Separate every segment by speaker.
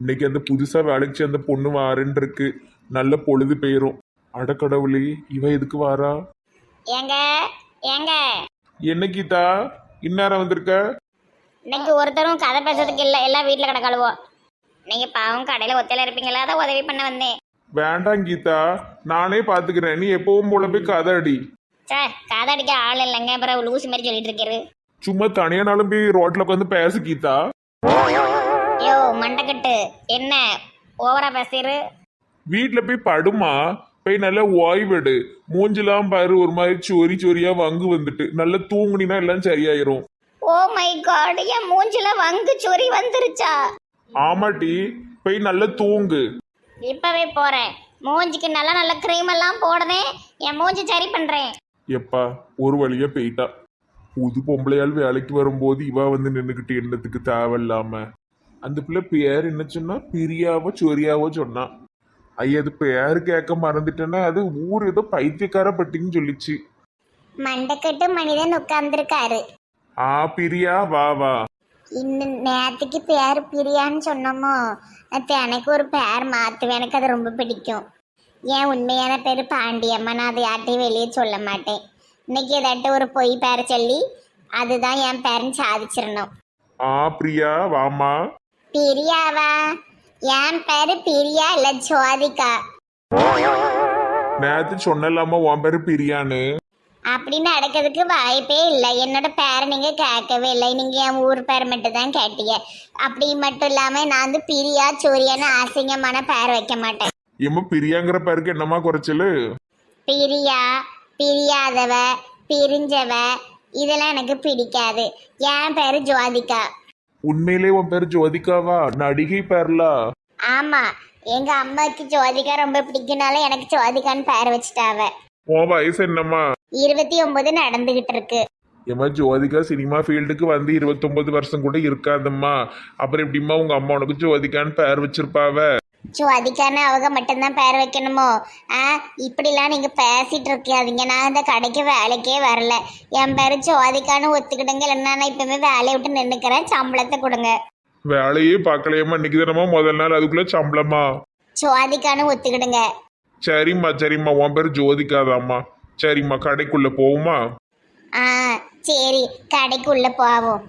Speaker 1: இன்னைக்கு அந்த புதுசா வேலைக்கு சேர்ந்த பொண்ணு வாரன்னு இருக்கு நல்ல பொழுது பெயரும். அடக்கடவுளே இவ எதுக்கு வாரா?
Speaker 2: ஏங்க ஏங்க.
Speaker 1: என்ன கீதா? இந்நேரம் வந்திருக்க?
Speaker 2: இன்னைக்கு ஒருத்தரும் கதை பேசுறதுக்கு இல்லை எல்லாம் வீட்டில் கிடக்காளுவோம் நீங்க பாவம் கடையில் ஒத்தையில இருப்பீங்களா? அதான் உதவி பண்ண வந்தேன்.
Speaker 1: வேண்டாம் கீதா. நானே பாத்துக்கிறேன். நீ எப்பவும் போல போய் கதை அடி.
Speaker 2: சே கதை அடிக்க ஆள் இல்லைங்க. அப்புறம் லூசு மாதிரி சொல்லிட்டு இருக்காரு
Speaker 1: சும்மா தனியானாலும் போய் ரோட்ல உட்காந்து பேசு கீதா.
Speaker 2: யோ மண்டக்கட்டு. என்ன ஓவரா பேசுறது
Speaker 1: வீட்ல போய் படுமா? போய் நல்லா ஓய்வெடு. மூஞ்செல்லாம் பாரு ஒரு மாதிரி சொரி சொரியா வங்கு வந்துட்டு. நல்லா தூங்குனினா எல்லாம் சரியாயிரும்.
Speaker 2: ஓ மை காட் என் மூஞ்சில வங்கு சொறி வந்துருச்சா?
Speaker 1: ஆமாட்டி போய் நல்லா தூங்கு.
Speaker 2: இப்பவே போறேன். மூஞ்சிக்கு நல்லா நல்ல க்ரீம் எல்லாம் போடுறேன் என் மூஞ்சி சரி பண்றேன்.
Speaker 1: எப்பா ஒரு வழியா போயிட்டா. புது பொம்பளையால் வேலைக்கு வரும்போது இவ வந்து நின்றுக்கிட்டு என்னத்துக்கு தேவையில்லாம. அந்த பிள்ளை பேர் என்ன சொன்னா? பிரியாவோ சொரியாவோ சொன்னா. ஐயா அது பேர் கேட்க மறந்துட்டேன்னா அது ஊர் ஏதோ பைத்தியக்கார பட்டின்னு சொல்லிச்சு.
Speaker 2: மண்டக்கட்டு மனிதன் உட்கார்ந்துருக்காரு.
Speaker 1: ஆ பிரியா வா வா.
Speaker 2: இன்னும் நேற்றுக்கு பேர் பிரியான்னு சொன்னோமோ நேத்து எனக்கு ஒரு பேர் மாற்றுவேன் எனக்கு அது ரொம்ப பிடிக்கும். ஏன் உண்மையான பேர் பாண்டியம்மா. நான் அதை யார்ட்டையும் வெளியே சொல்ல மாட்டேன். இன்னைக்கு ஏதாட்டும் ஒரு பொய் பேர் சொல்லி அதுதான் என் பேரன் சாதிச்சிடணும்.
Speaker 1: ஆ பிரியா வாமா
Speaker 2: பிரியாவா? என் பேரு பிரியா இல்ல ஜோதிகா?
Speaker 1: நேத்து சொன்னலாமா உன் பேரு பிரியான்னு?
Speaker 2: அப்படின்னு அடக்கிறதுக்கு வாய்ப்பே இல்லை. என்னோட பேரை நீங்க கேட்கவே இல்லை. நீங்க என் ஊர் பேர் மட்டும் தான் கேட்டீங்க. அப்படி மட்டும் இல்லாம நான் வந்து பிரியா சூரியான்னு அசிங்கமான பேர் வைக்க மாட்டேன்.
Speaker 1: ஏம்மா பிரியாங்கிற பேருக்கு என்னம்மா குறைச்சலு?
Speaker 2: பிரியா பிரியாதவ பிரிஞ்சவ இதெல்லாம் எனக்கு பிடிக்காது. என் பேரு ஜோதிகா.
Speaker 1: உண்மையிலே உன் பேரு ஜோதிகாவா? நடிகை பேர்லா.
Speaker 2: ஆமா எங்க அம்மாக்கு ஜோதிகா ரொம்ப பிடிக்கும்னால எனக்கு ஜோதிகான்னு பேர் வச்சுட்டாவ.
Speaker 1: உன் வயசு என்னம்மா?
Speaker 2: இருபத்தி ஒன்பது நடந்துகிட்டு இருக்கு.
Speaker 1: ஏம்மா ஜோதிகா சினிமா ஃபீல்டுக்கு வந்து இருபத்தொன்பது வருஷம் கூட இருக்காதம்மா. அப்புறம் எப்படிம்மா உங்க அம்மா உனக்கு ஜோதிகான்னு பேர் வச்சிருப்பாவ?
Speaker 2: ஜோதிகான்னு அவங்க மட்டும்தான் பேர் வைக்கணுமோ? ஆ இப்படிலாம் நீங்க பேசிட்டு இருக்காதீங்க. நான் இந்த கடைக்கு வேலைக்கே வரல. என் பேரு ஜோதிகான்னு ஒத்துக்கிடுங்க. இல்லைன்னா நான் இப்பவுமே வேலையை விட்டு நின்னுக்கிறேன். சம்பளத்தை கொடுங்க.
Speaker 1: வேலையே பார்க்கலையம்மா இன்னைக்கு தானம்மா முதல் நாள் அதுக்குள்ள சம்பளமா?
Speaker 2: ஜோதிகான்னு ஒத்துக்கிடுங்க.
Speaker 1: சரிம்மா சரிம்மா. உன் பேர் ஜோதிகாதாம்மா. சரிம்மா கடைக்குள்ள போவோமா?
Speaker 2: ஆ சரி. கடைக்கு உள்ள போவோம்.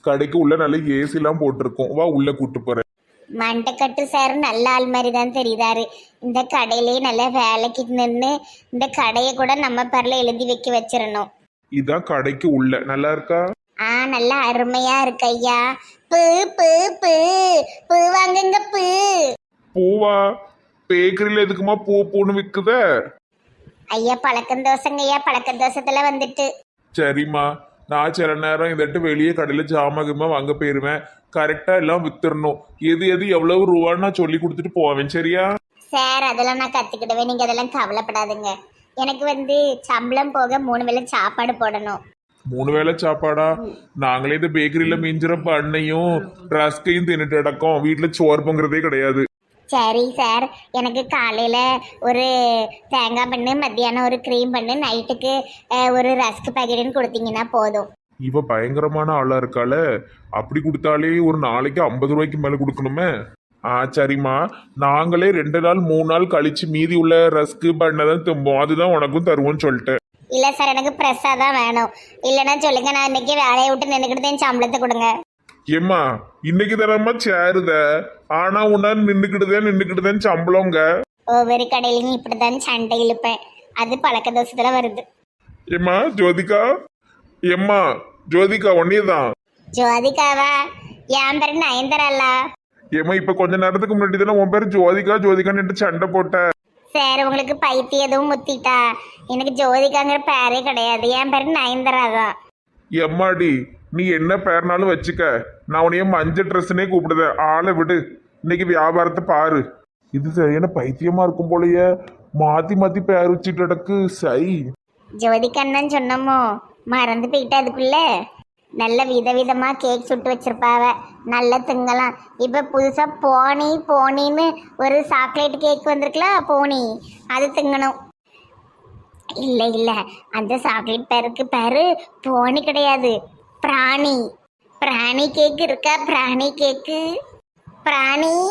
Speaker 1: கடைக்கு உள்ள நல்ல ஏசிலாம் போட்டிருக்கோம். வா உள்ள கூட்டு போறேன்.
Speaker 2: மண்டக்கட்டு சார் நல்ல ஆள் மாதிரி தான் தெரியுதாரு. இந்த கடையிலேயே நல்ல வேலைக்கு நின்று இந்த கடையை கூட நம்ம பேர்ல எழுதி வைக்க வச்சிடணும்.
Speaker 1: இதான் கடைக்கு உள்ள. நல்லா இருக்கா?
Speaker 2: ஆ நல்லா அருமையா இருக்கு ஐயா பூ பூ பூ. பூ வாங்குங்க பூ.
Speaker 1: பூவா? பேக்கரியில எதுக்குமா பூ பூன்னு விக்குத?
Speaker 2: ஐயா பழக்கம் தோசைங்க ஐயா பழக்கம் தோசத்துல வந்துட்டு.
Speaker 1: சரிம்மா. நான் சில நேரம் இதட்டு வெளியே கடையில ஜாமகமா வாங்க போயிருவேன். கரெக்டா எல்லாம் வித்துறணும் எது எது எவ்வளவு ரூபான்னு நான் சொல்லி கொடுத்துட்டு போவேன். சரியா?
Speaker 2: சார் அதெல்லாம் நான் கத்துக்கிடுவேன். நீங்க அதெல்லாம் கவலைப்படாதுங்க. எனக்கு வந்து சம்பளம் போக மூணு வேளை சாப்பாடு போடணும்.
Speaker 1: மூணு வேளை சாப்பாடா? நாங்களே இந்த பேக்கரியில மிஞ்சிற பண்ணையும் ரஸ்கையும் தின்னுட்டு அடக்கம் வீட்டுல சோறு பொங்குறதே கிடையாது.
Speaker 2: சரி சார் எனக்கு காலையில் ஒரு தேங்காய் பண்ணு மத்தியானம் ஒரு க்ரீம் பண்ணு நைட்டுக்கு ஒரு ரஸ்க் பாக்கெட்டுன்னு கொடுத்தீங்கன்னா போதும்.
Speaker 1: இவ பயங்கரமான ஆளா இருக்கால அப்படி கொடுத்தாலே ஒரு நாளைக்கு ஐம்பது ரூபாய்க்கு மேல கொடுக்கணுமே? ஆ சரிம்மா. நாங்களே ரெண்டு நாள் மூணு நாள் கழிச்சு மீதி உள்ள ரஸ்க்கு பண்ணதான் தும்போம். அதுதான் உனக்கும் தருவோம்னு சொல்லிட்டேன்.
Speaker 2: இல்லை சார் எனக்கு ஃப்ரெஷ்ஷாக தான் வேணும். இல்லைன்னா சொல்லுங்க நான் இன்னைக்கு வேலையை விட்டு நின்றுக்கிட்டு சம்பளத்தை கொடுங்க.
Speaker 1: ஏம்மா இன்னைக்கு தரமா சேருத ஆனா உன்னா நின்னுக்கிட்டுதே நின்னுக்கிட்டுதேன்னு சம்பளங்க.
Speaker 2: ஒவ்வொரு கடையிலையும் இப்படி தான் சண்டை இழுப்பேன் அது பழக்க தோசத்தில் வருது.
Speaker 1: ஏம்மா ஜோதிகா? ஏம்மா ஜோதிகா ஒன்னேதான்
Speaker 2: ஜோதிகாவா? என் பேர் நயன்தரல்லா
Speaker 1: ஏம்மா இப்ப கொஞ்ச நேரத்துக்கு முன்னாடி தானே உன் பேர் ஜோதிகா ஜோதிகான்னு சண்டை போட்ட.
Speaker 2: சார் உங்களுக்கு பைத்தியம் எதுவும் முத்திட்டா? எனக்கு ஜோதிகாங்கிற பேரே கிடையாது. என் பேர் நயன்தரா தான்.
Speaker 1: எம்மாடி நீ என்ன பேர்னாலும் வச்சுக்க. நான் உனைய மஞ்சள் ட்ரெஸ்ஸுனே கூப்பிடுதேன். ஆளை விடு. இன்னைக்கு வியாபாரத்தை பாரு. இது சரியான பைத்தியமா இருக்கும் போலயே. மாத்தி மாத்தி பேர் வச்சுட்டு கிடக்கு. சை.
Speaker 2: ஜோதிகண்ணன் சொன்னமோ? மறந்து போயிட்டு அதுக்குள்ள? நல்ல விதவிதமா கேக் சுட்டு வச்சிருப்பாவ. நல்ல திங்கலாம். இப்ப புதுசா போனி போனின்னு ஒரு சாக்லேட் கேக் வந்திருக்குல போனி. அது திங்கணும். இல்லை இல்லை. அந்த சாக்லேட் பேருக்கு பேரு போனி கிடையாது. பிராணி. பிராணி கேக்கு இருக்கா? பிராணி கேக்கு. பிராணி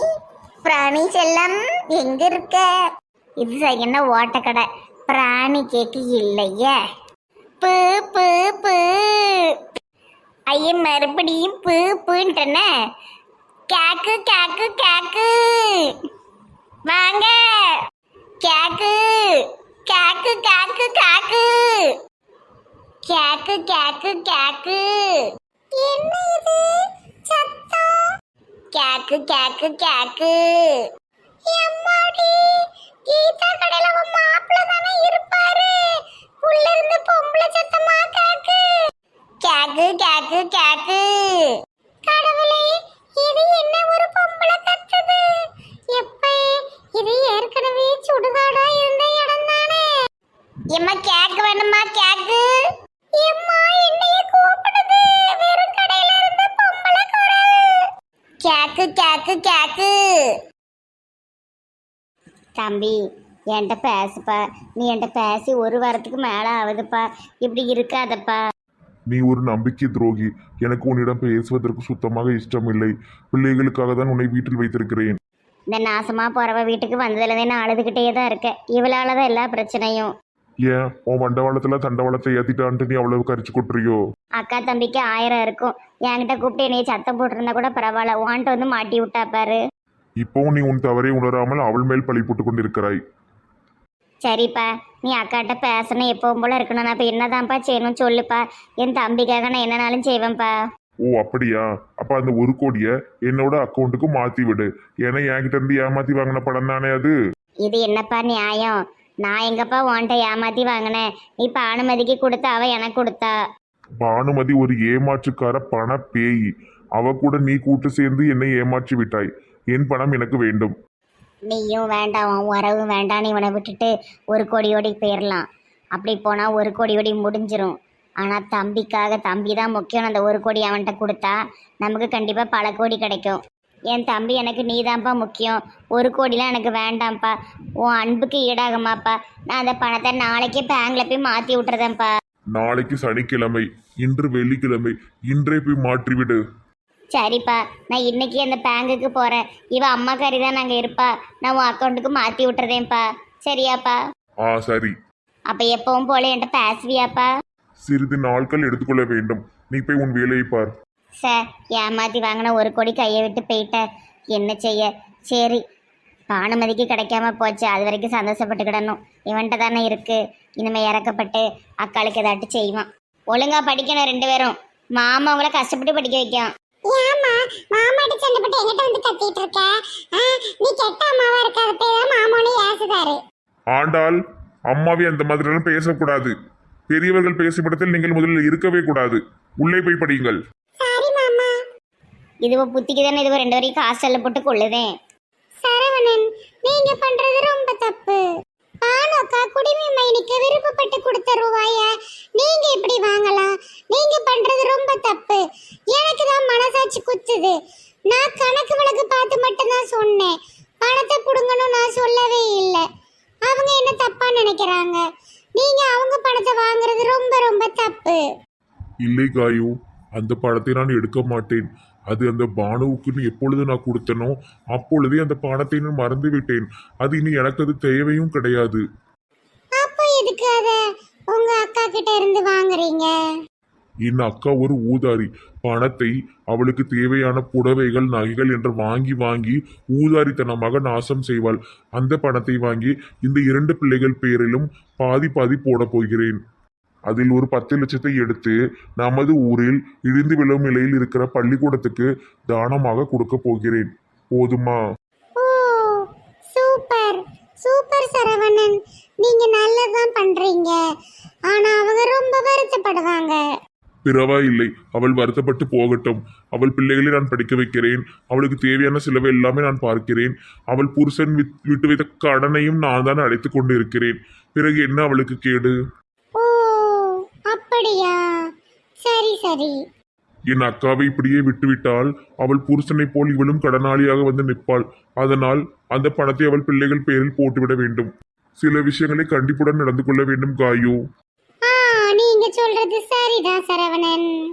Speaker 2: பிராணி செல்லம் எங்க இருக்க? இது என்ன ஓட்டக்கடை? பிராணி கேக்கு இல்லையே. பு பு பு. ஐயன் மறுபடியும் பு புன்றன கேக்கு கேக்கு கேக்கு. வாங்க. கேக்கு கேக்கு கேக்கு கேக்கு. கேக்கு கேக்கு கேக்கு. என்ன இது? சத்தம்? கேக்கு கேக்கு கேக்கு. எம்மாடி? கீதா கடையில மாப்பிள்ள தானே இருப்பாரு உள்ள இருந்து பொம்பளை சத்தமா கேக்கு கேக்கு கேக்கு கேக்கு கடவுளே இது என்ன ஒரு பொம்பளை கத்துது எப்ப இது ஏற்கனவே சுடுகாடா இருந்த இடம் தானே எம்மா கேக்கு வேணுமா கேக்கு எம்மா என்னைய கூப்பிடுது வெறும் கடையில இருந்த பொம்பளை குரல் கேக்கு கேக்கு கேக்கு. தம்பி என்கிட்ட பேசுப்பா. நீ என்கிட்ட பேசி ஒரு வாரத்துக்கு மேலே ஆகுதுப்பா. இப்படி இருக்காதப்பா.
Speaker 1: நீ ஒரு நம்பிக்கை துரோகி. எனக்கு உன்னிடம் பேசுவதற்கு சுத்தமாக இஷ்டமில்லை. பிள்ளைகளுக்காக தான் உன்னை வீட்டில் வைத்திருக்கிறேன்.
Speaker 2: இந்த நாசமா போறவ வீட்டுக்கு வந்ததுலேருந்தே நான் அழுதுகிட்டே தான் இருக்கேன். இவளால தான் எல்லா பிரச்சனையும்.
Speaker 1: ஏன்? உன் வண்டவாளத்துல தண்டவாளத்தை ஏத்திட்டான்ட்டு நீ அவ்வளவு கரிச்சு கொட்டுறியோ?
Speaker 2: அக்கா தம்பிக்கு ஆயிரம் இருக்கும். என்கிட்ட கூப்பிட்டு என்னைய சத்தம் போட்டிருந்தா கூட பரவாயில்ல. வான்ட்டு வந்து மாட்டி விட்டா பாரு.
Speaker 1: இப்போவும் நீ உன் தவறை உணராமல் அவள் மேல் பழி போட்டுக் கொண்டிருக்கிறாய்.
Speaker 2: சரிப்பா. நீ அக்காட்ட பேசணும் எப்பவும் போல இருக்கணும் நான் இப்போ என்னதான்ப்பா செய்யணும் சொல்லுப்பா. என் தம்பிக்காக நான் என்னனாலும் செய்வேன்ப்பா.
Speaker 1: ஓ அப்படியா? அப்ப அந்த ஒரு கோடிய என்னோட அக்கௌண்ட்டுக்கு மாத்தி விடு. ஏன்னா என்கிட்ட இருந்து ஏமாத்தி வாங்கின படம் தானே அது?
Speaker 2: இது என்னப்பா நியாயம்? நான் எங்கப்பா உன்கிட்ட ஏமாத்தி வாங்கினேன்? நீ பானுமதிக்கு கொடுத்த அவ எனக்கு கொடுத்தா?
Speaker 1: பானுமதி ஒரு ஏமாற்றுக்கார பண பேய். அவ கூட நீ கூட்டு சேர்ந்து என்னை ஏமாற்றி விட்டாய். என் பணம் எனக்கு வேண்டும்.
Speaker 2: நீயும் வேண்டாம் உன் உறவும் வேண்டாம். இவனை விட்டுட்டு ஒரு கோடியோடி போயிடலாம் அப்படி போனால் ஒரு கோடியோடி முடிஞ்சிரும். ஆனால் தம்பிக்காக தம்பி தான் முக்கியம். அந்த ஒரு கோடி அவன்கிட்ட கொடுத்தா நமக்கு கண்டிப்பாக பல கோடி கிடைக்கும். என் தம்பி எனக்கு நீதான்ப்பா முக்கியம். ஒரு கோடிலாம் எனக்கு வேண்டாம்ப்பா. உன் அன்புக்கு ஈடாகுமாப்பா. நான் அந்த பணத்தை நாளைக்கே பேங்கில் போய் மாற்றி விட்டுறதேன்ப்பா.
Speaker 1: நாளைக்கு சனிக்கிழமை இன்று வெள்ளிக்கிழமை இன்றே போய் மாற்றிவிடு.
Speaker 2: சரிப்பா. நான் இன்னைக்கு அந்த பேங்குக்கு போகிறேன் இவ அம்மா கறி தான் நாங்கள் இருப்பா. நான் உன் அக்கௌண்ட்டுக்கு மாற்றி விட்டுறதேன்ப்பா. சரியாப்பா?
Speaker 1: ஆ சரி.
Speaker 2: அப்ப எப்பவும் போல என்கிட்ட பேசுவியாப்பா?
Speaker 1: சிறிது நாட்கள் எடுத்துக்கொள்ள வேண்டும். நீ போய் உன் வேலையை பார்.
Speaker 2: சார் ஏமாத்தி வாங்கின ஒரு கோடி கையை விட்டு போயிட்ட. என்ன செய்ய? சரி பானுமதிக்கு கிடைக்காம போச்சு. அது வரைக்கும் சந்தோஷப்பட்டுக்கிடணும் இவன்கிட்ட தானே இருக்கு. இனிமே இறக்கப்பட்டு அக்காளுக்கு ஏதாட்டு செய்வான். ஒழுங்கா படிக்கணும் ரெண்டு பேரும். மாமா உங்களை கஷ்டப்பட்டு படிக்க வைக்கும்
Speaker 3: ஏமா மாமாட்ட சண்டைப்பட்டு எங்கிட்ட வந்து கத்திட்டு இருக்க? நீ கெட்ட அம்மாவா இருக்காத பேர் மாமோனே ஏசுதாரு.
Speaker 1: ஆண்டாள் அம்மாவே அந்த மாதிரிலாம் பேசக்கூடாது. பெரியவர்கள் பேசும் இடத்தில் நீங்கள் முதலில் இருக்கவே கூடாது. உள்ளே போய் படியுங்கள்.
Speaker 2: இதுவோ புத்திக்கு தானே இதுவோ ரெண்டு வரைக்கும் ஹாஸ்டல்ல போட்டு கொள்ளுதேன்
Speaker 3: சரவணன் நீங்க பண்றது ரொம்ப தப்பு. பானு அக்கா குடிமை மைனிக்கு விருப்பப்பட்டு கொடுத்த ரூபாய நீங்க இப்படி வாங்கலாம். நீங்க பண்றது ரொம்ப தப்பு. எனக்கு தான் மனசாட்சி குத்துது. நான் கணக்கு வழக்கு பார்த்து மட்டும்தான் சொன்னேன். பணத்தை புடுங்கணும் நான் சொல்லவே இல்லை. அவங்க என்ன தப்பா நினைக்கிறாங்க? நீங்க அவங்க பணத்தை வாங்குறது ரொம்ப ரொம்ப தப்பு.
Speaker 1: இல்லை காயு அந்த பணத்தை நான் எடுக்க மாட்டேன். அது அந்த பானுவுக்குன்னு எப்பொழுது நான் கொடுத்தனோ அப்பொழுதே அந்த பணத்தை நான் மறந்து விட்டேன் அது இனி எனக்கு அது தேவையும் கிடையாது.
Speaker 3: உங்க அக்கா கிட்ட இருந்து வாங்குறீங்க?
Speaker 1: என் அக்கா ஒரு ஊதாரி. பணத்தை அவளுக்கு தேவையான புடவைகள் நகைகள் என்று வாங்கி வாங்கி ஊதாரித்தனமாக நாசம் செய்வாள். அந்த பணத்தை வாங்கி இந்த இரண்டு பிள்ளைகள் பேரிலும் பாதி பாதி போட போகிறேன். அதில் ஒரு பத்து லட்சத்தை எடுத்து நமது ஊரில் இடிந்து விழும் நிலையில் இருக்கிற பள்ளிக்கூடத்துக்கு தானமாக கொடுக்க போகிறேன். போதுமா?
Speaker 3: Oh super. சூப்பர் சரவணன். நீங்க நல்லதான் பண்றீங்க. ஆனா அவங்க ரொம்ப வருத்தப்படுவாங்க.
Speaker 1: பிறவா இல்லை. அவள் வருத்தப்பட்டு போகட்டும். அவள் பிள்ளைகளை நான் படிக்க வைக்கிறேன். அவளுக்கு தேவையான செலவு எல்லாமே நான் பார்க்கிறேன். அவள் புருஷன் வித்- விட்டு வைத்த கடனையும் நான் தான் அடைத்து கொண்டு இருக்கிறேன் பிறகு என்ன அவளுக்கு கேடு
Speaker 3: ஓ அப்படியா சரி.
Speaker 1: என் அக்காவை இப்படியே விட்டுவிட்டால் அவள் புருஷனைப் போல் இவளும் கடனாளியாக வந்து நிற்பாள். அதனால் அந்த பணத்தை அவள் பிள்ளைகள் பேரில் போட்டுவிட வேண்டும். சில விஷயங்களை கண்டிப்புடன் நடந்து கொள்ள வேண்டும் காயோ.
Speaker 3: நீங்க சொல்றது சரிதான் சரவணன்.